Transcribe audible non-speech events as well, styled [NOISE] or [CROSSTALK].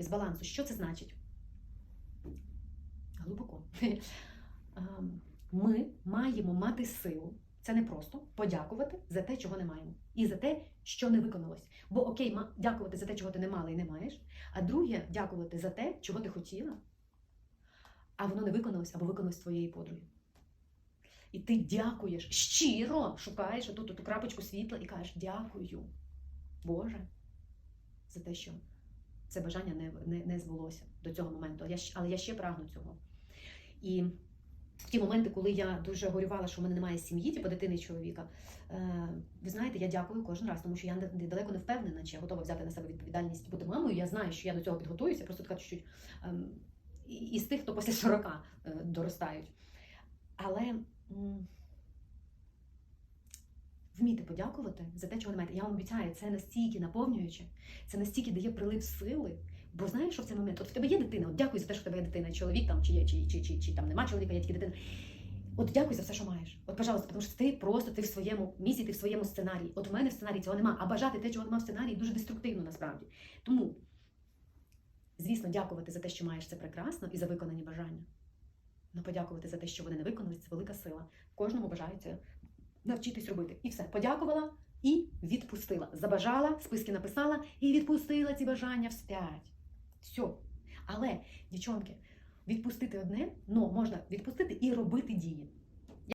з балансу. Що це значить? Глибоко. [LAUGHS] Ем, Ми маємо мати силу. Це не просто подякувати за те, чого не маємо, і за те, що не виконалось. Бо окей, дякувати за те, чого ти не мала і не маєш. А друге, дякувати за те, чого ти хотіла, а воно не виконалось або виконалось твоєї подруги. І ти дякуєш, щиро шукаєш отут ту крапочку світла і кажеш дякую, Боже, за те, що це бажання не, не, не збулося до цього моменту. Я, але я ще прагну цього. І в ті моменти, коли я дуже горювала, що в мене немає сім'ї, типу дитини і чоловіка, е, ви знаєте, я дякую кожен раз, тому що я далеко не впевнена, чи я готова взяти на себе відповідальність бути мамою. Я знаю, що я до цього підготуюся, просто така чуть-чуть ем, і- із тих, хто після 40 е, доростають. Але вмійте подякувати за те, чого не маєте. Я вам обіцяю, це настільки наповнююче, це настільки дає прилив сили. Бо знаєш, що в цей момент, от в тебе є дитина, от дякуй за те, що в тебе є дитина, чоловік там, чи є, чи, чи, чи, чи, там нема чоловіка, є тільки дитина. От дякуй за все, що маєш. От, пожалуйста, тому що ти просто ти в своєму місці, ти в своєму сценарії. От в мене в сценарії цього нема, а бажати те, чого нема в сценарії, дуже деструктивно насправді. Тому, звісно, дякувати за те, що маєш, це прекрасно, і за виконані бажання. Но подякувати за те, що вони не виконали, це велика сила. Кожному бажається навчитись робити. І все, подякувала і відпустила. Забажала, списки написала і відпустила ці бажання вспять. Все. Але, дівчонки, відпустити одне, ну можна відпустити і робити дії.